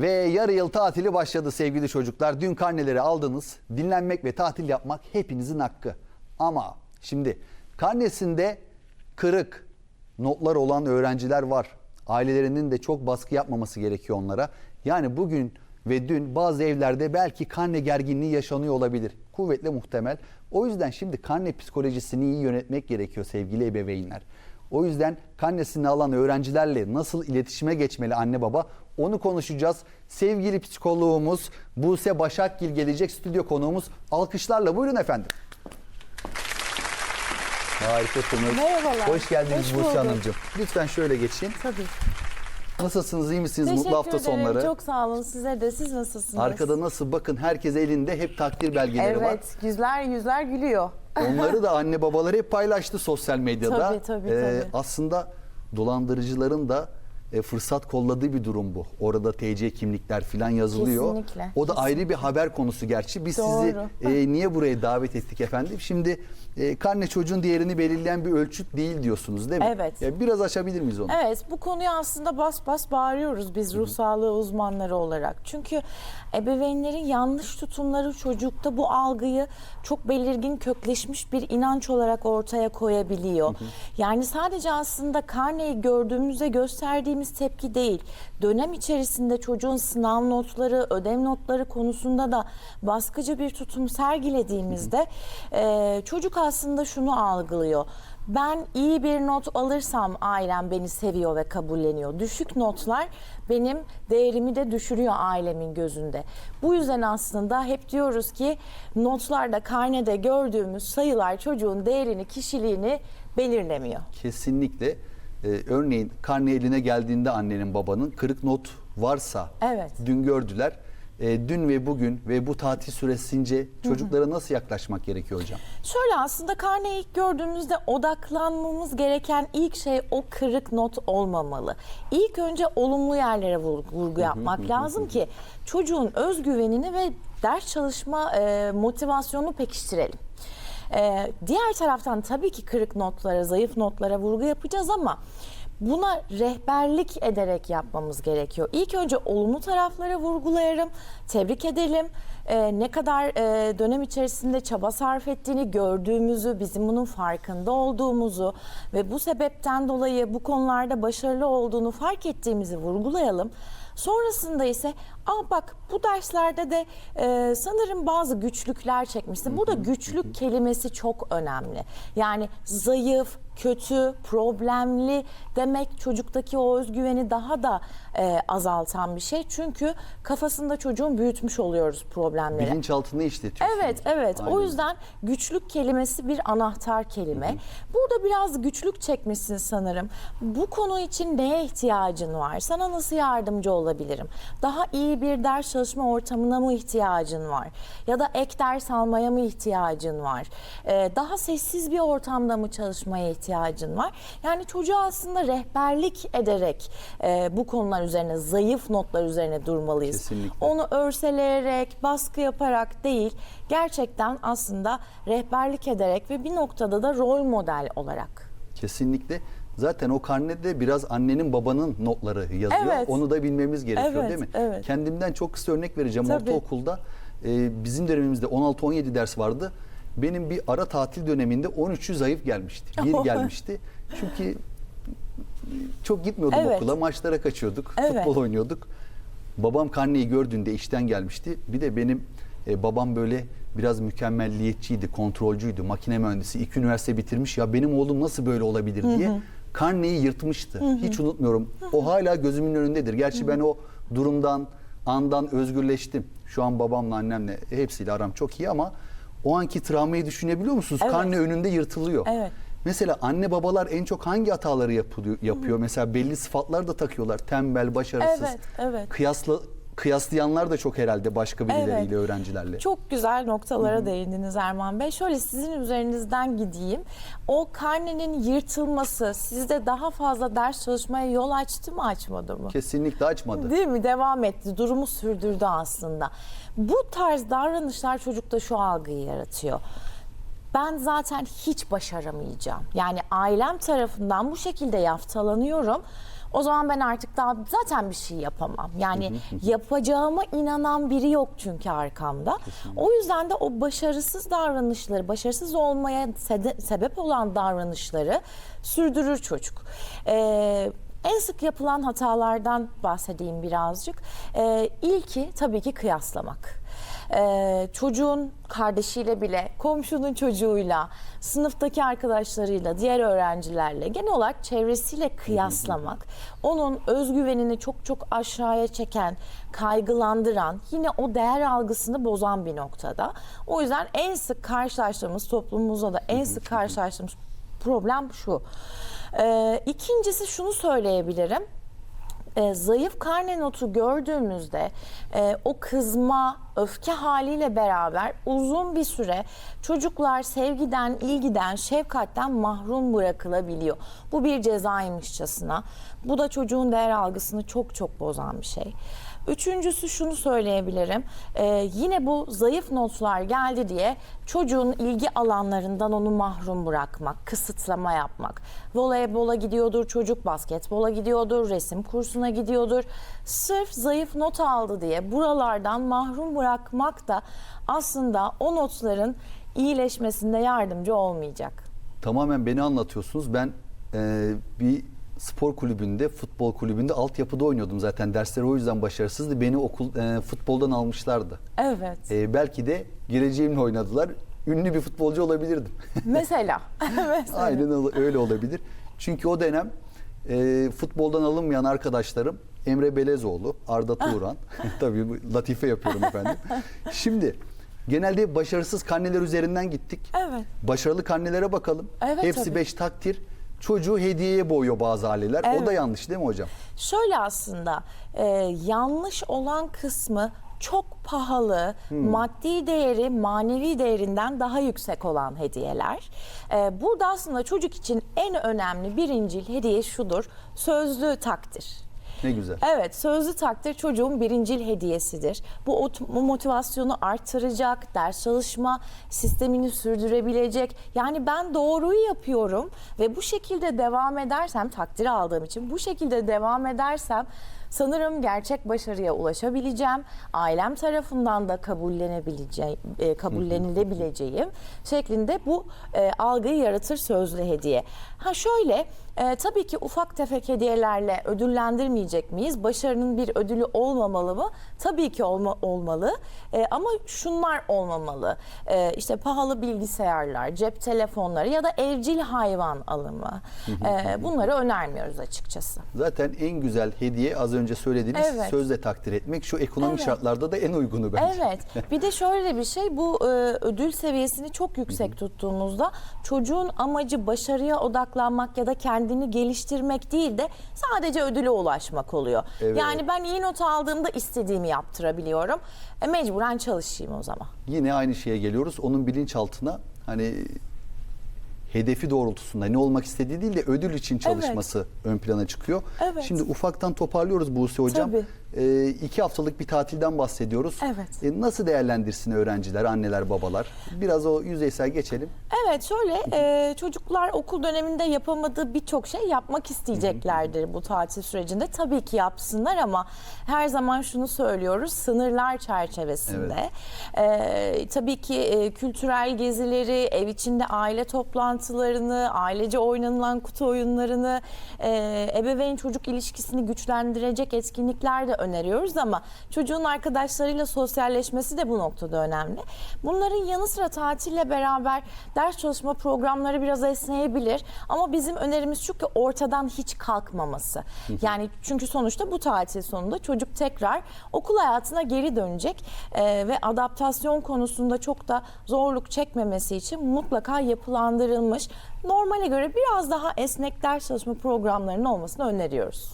Ve yarı yıl tatili başladı sevgili çocuklar. Dün karneleri aldınız. Dinlenmek ve tatil yapmak hepinizin hakkı. Ama şimdi karnesinde kırık notlar olan öğrenciler var. Ailelerinin de çok baskı yapmaması gerekiyor onlara. Yani bugün ve dün bazı evlerde belki karne gerginliği yaşanıyor olabilir. Kuvvetle muhtemel. O yüzden şimdi karne psikolojisini iyi yönetmek gerekiyor sevgili ebeveynler. O yüzden karnesini alan öğrencilerle nasıl iletişime geçmeli anne baba onu konuşacağız. Sevgili psikoloğumuz Buse Başakgil gelecek stüdyo konuğumuz. Alkışlarla buyurun efendim. Harikasınız. Merhabalar. Hoş geldiniz Hoş Buse bulduk. Hanımcığım. Lütfen şöyle geçin. Tabii. Nasılsınız, iyi misiniz? Teşekkür Mutlu hafta ederim. sonları. Çok sağ olun. Size de. Siz nasılsınız? Arkada nasıl bakın herkes elinde hep takdir belgeleri var. Evet. Yüzler yüzler gülüyor. Onları da anne babaları hep paylaştı sosyal medyada. Tabii, tabii, Ee, tabii. Aslında dolandırıcıların da e, fırsat kolladığı bir durum bu. Orada TC kimlikler falan yazılıyor. Kesinlikle, O da ayrı bir haber konusu gerçi. Biz Doğru. sizi e, niye buraya davet ettik efendim? Şimdi e, karne çocuğun değerini belirleyen bir ölçüt değil diyorsunuz değil mi? Evet. Ya biraz açabilir miyiz onu? Evet bu konuyu aslında bas bas bağırıyoruz biz ruh sağlığı uzmanları olarak. Çünkü ebeveynlerin yanlış tutumları çocukta bu algıyı çok belirgin kökleşmiş bir inanç olarak ortaya koyabiliyor. Yani sadece aslında karneyi gördüğümüzde gösterdiğimiz tepki değil. Dönem içerisinde çocuğun sınav notları, ödev notları konusunda da baskıcı bir tutum sergilediğimizde e, çocuk aslında şunu algılıyor. Ben iyi bir not alırsam ailem beni seviyor ve kabulleniyor. Düşük notlar benim değerimi de düşürüyor ailemin gözünde. Bu yüzden aslında hep diyoruz ki notlarda, karnede gördüğümüz sayılar çocuğun değerini, kişiliğini belirlemiyor. Kesinlikle. Ee, örneğin karne eline geldiğinde annenin babanın kırık not varsa Evet. dün gördüler. Ee, dün ve bugün ve bu tatil süresince çocuklara nasıl yaklaşmak gerekiyor hocam? Şöyle aslında karneyi ilk gördüğümüzde odaklanmamız gereken ilk şey o kırık not olmamalı. İlk önce olumlu yerlere vurgu, yapmak lazım ki çocuğun özgüvenini ve ders çalışma e, motivasyonunu pekiştirelim. E, diğer taraftan tabii ki kırık notlara, zayıf notlara vurgu yapacağız ama buna rehberlik ederek yapmamız gerekiyor. İlk önce olumlu taraflara vurgulayalım, tebrik edelim. Ee, ne kadar e, dönem içerisinde çaba sarf ettiğini gördüğümüzü, bizim bunun farkında olduğumuzu ve bu sebepten dolayı bu konularda başarılı olduğunu fark ettiğimizi vurgulayalım. Sonrasında ise Aa bak bu derslerde de e, sanırım bazı güçlükler çekmişsin. Burada güçlük kelimesi çok önemli. Yani zayıf, kötü, problemli demek çocuktaki o özgüveni daha da e, azaltan bir şey. Çünkü kafasında çocuğun büyütmüş oluyoruz problemleri. Bilinçaltını işletiyorsunuz. Evet, evet. Aynen. O yüzden güçlük kelimesi bir anahtar kelime. Burada biraz güçlük çekmişsin sanırım. Bu konu için neye ihtiyacın var? Sana nasıl yardımcı olabilirim? Daha iyi bir ders çalışma ortamına mı ihtiyacın var? Ya da ek ders almaya mı ihtiyacın var? Ee, daha sessiz bir ortamda mı çalışmaya ihtiyacın var? Yani çocuğa aslında rehberlik ederek e, bu konular üzerine, zayıf notlar üzerine durmalıyız. Kesinlikle. Onu örseleyerek, baskı yaparak değil, gerçekten aslında rehberlik ederek ve bir noktada da rol model olarak. Kesinlikle. Zaten o karnede biraz annenin babanın notları yazıyor. Evet. Onu da bilmemiz gerekiyor Evet, değil mi? evet. Kendimden çok kısa örnek vereceğim. Tabii. Ortaokulda e, bizim dönemimizde 16-17 ders vardı. Benim bir ara tatil döneminde 13'ü zayıf gelmişti. Bir gelmişti. Çünkü çok gitmiyordum Evet. okula. Maçlara kaçıyorduk. Evet. Futbol oynuyorduk. Babam karneyi gördüğünde işten gelmişti. Bir de benim e, babam böyle biraz mükemmelliyetçiydi, kontrolcüydü, makine mühendisi, iki üniversite bitirmiş. Ya benim oğlum nasıl böyle olabilir diye karneyi yırtmıştı. Hiç unutmuyorum. O hala gözümün önündedir. Gerçi ben o durumdan, andan özgürleştim. Şu an babamla, annemle hepsiyle aram çok iyi ama o anki travmayı düşünebiliyor musunuz? Evet. Karne önünde yırtılıyor. Evet. Mesela anne babalar en çok hangi hataları yapıyor? yapıyor? Mesela belli sıfatlar da takıyorlar. Tembel, başarısız. Evet, evet. Kıyasla kıyaslayanlar da çok herhalde başka birileriyle, Evet. öğrencilerle. Çok güzel noktalara değindiniz Erman Bey. Şöyle sizin üzerinizden gideyim. O karnenin yırtılması sizde daha fazla ders çalışmaya yol açtı mı açmadı mı? Kesinlikle açmadı. Değil mi? Devam etti. Durumu sürdürdü aslında. Bu tarz davranışlar çocukta şu algıyı yaratıyor. Ben zaten hiç başaramayacağım. Yani ailem tarafından bu şekilde yaftalanıyorum. O zaman ben artık daha zaten bir şey yapamam. Yani yapacağıma inanan biri yok çünkü arkamda. O yüzden de o başarısız davranışları, başarısız olmaya sebep olan davranışları sürdürür çocuk. Ee, en sık yapılan hatalardan bahsedeyim birazcık. Ee, ilki tabii ki kıyaslamak. Ee, çocuğun kardeşiyle bile, komşunun çocuğuyla, sınıftaki arkadaşlarıyla, diğer öğrencilerle, genel olarak çevresiyle kıyaslamak, onun özgüvenini çok çok aşağıya çeken, kaygılandıran, yine o değer algısını bozan bir noktada. O yüzden en sık karşılaştığımız, toplumumuzda da en sık karşılaştığımız problem şu. Ee, ikincisi şunu söyleyebilirim e, zayıf karne notu gördüğümüzde e, o kızma, öfke haliyle beraber uzun bir süre çocuklar sevgiden, ilgiden, şefkatten mahrum bırakılabiliyor. Bu bir cezaymışçasına. Bu da çocuğun değer algısını çok çok bozan bir şey. Üçüncüsü şunu söyleyebilirim. Ee, yine bu zayıf notlar geldi diye çocuğun ilgi alanlarından onu mahrum bırakmak, kısıtlama yapmak. Voleybola gidiyordur çocuk, basketbola gidiyordur, resim kursuna gidiyordur. Sırf zayıf not aldı diye buralardan mahrum bırakmak da aslında o notların iyileşmesinde yardımcı olmayacak. Tamamen beni anlatıyorsunuz. Ben e, bir spor kulübünde, futbol kulübünde altyapıda oynuyordum zaten. Dersleri o yüzden başarısızdı. Beni okul e, futboldan almışlardı. Evet. E, belki de geleceğimle oynadılar. Ünlü bir futbolcu olabilirdim. Mesela. Mesela. Aynen öyle olabilir. Çünkü o dönem e, futboldan alınmayan arkadaşlarım Emre Belezoğlu, Arda Turan. Tabii latife yapıyorum efendim. Şimdi genelde başarısız karneler üzerinden gittik. Evet. Başarılı karnelere bakalım. Evet, Hepsi tabii. beş takdir. Çocuğu hediyeye boğuyor bazı aileler. O Evet. da yanlış değil mi hocam? Şöyle aslında e, yanlış olan kısmı çok pahalı, maddi değeri manevi değerinden daha yüksek olan hediyeler. E, burada aslında çocuk için en önemli birincil hediye şudur, sözlü takdir. Ne güzel. Evet, sözlü takdir çocuğun birincil hediyesidir. Bu ot- bu motivasyonu artıracak, ders çalışma sistemini sürdürebilecek. Yani ben doğruyu yapıyorum ve bu şekilde devam edersem, takdir aldığım için bu şekilde devam edersem sanırım gerçek başarıya ulaşabileceğim. Ailem tarafından da kabullenebileceğim, e, kabullenilebileceğim şeklinde bu e, algıyı yaratır sözlü hediye. Ha şöyle, e, tabii ki ufak tefek hediyelerle ödüllendirmeyecek miyiz? Başarının bir ödülü olmamalı mı? Tabii ki olma, olmalı. E, ama şunlar olmamalı. E, işte pahalı bilgisayarlar, cep telefonları ya da evcil hayvan alımı. E, bunları önermiyoruz açıkçası. Zaten en güzel hediye az önce söylediğiniz Evet. sözle takdir etmek. Şu ekonomik Evet. şartlarda da en uygunu bence. Evet. Bir de şöyle bir şey bu e, ödül seviyesini çok yüksek tuttuğumuzda çocuğun amacı başarıya odaklanmak ya da kendini geliştirmek değil de sadece ödüle ulaşmak oluyor. Evet. Yani ben iyi not aldığımda istediğimi yaptırabiliyorum. E, mecburen çalışayım o zaman. Yine aynı şeye geliyoruz. Onun bilinçaltına hani hedefi doğrultusunda ne olmak istediği değil de ödül için çalışması ön plana çıkıyor. Evet. Şimdi ufaktan toparlıyoruz Buse Hocam. Tabii. Ee, iki haftalık bir tatilden bahsediyoruz. Evet. Ee, nasıl değerlendirsin öğrenciler, anneler, babalar? Biraz o yüzeysel geçelim. Evet şöyle e, çocuklar okul döneminde yapamadığı birçok şey yapmak isteyeceklerdir bu tatil sürecinde. Tabii ki yapsınlar ama her zaman şunu söylüyoruz sınırlar çerçevesinde. E, tabii ki e, kültürel gezileri, ev içinde aile toplantılarını, ailece oynanılan kutu oyunlarını, e, ebeveyn çocuk ilişkisini güçlendirecek etkinlikler de öneriyoruz ama çocuğun arkadaşlarıyla sosyalleşmesi de bu noktada önemli. Bunların yanı sıra tatille beraber ders çalışma programları biraz esneyebilir ama bizim önerimiz şu ki ortadan hiç kalkmaması. Yani çünkü sonuçta bu tatil sonunda çocuk tekrar okul hayatına geri dönecek Ee, ve adaptasyon konusunda çok da zorluk çekmemesi için mutlaka yapılandırılmış normale göre biraz daha esnek ders çalışma programlarının olmasını öneriyoruz.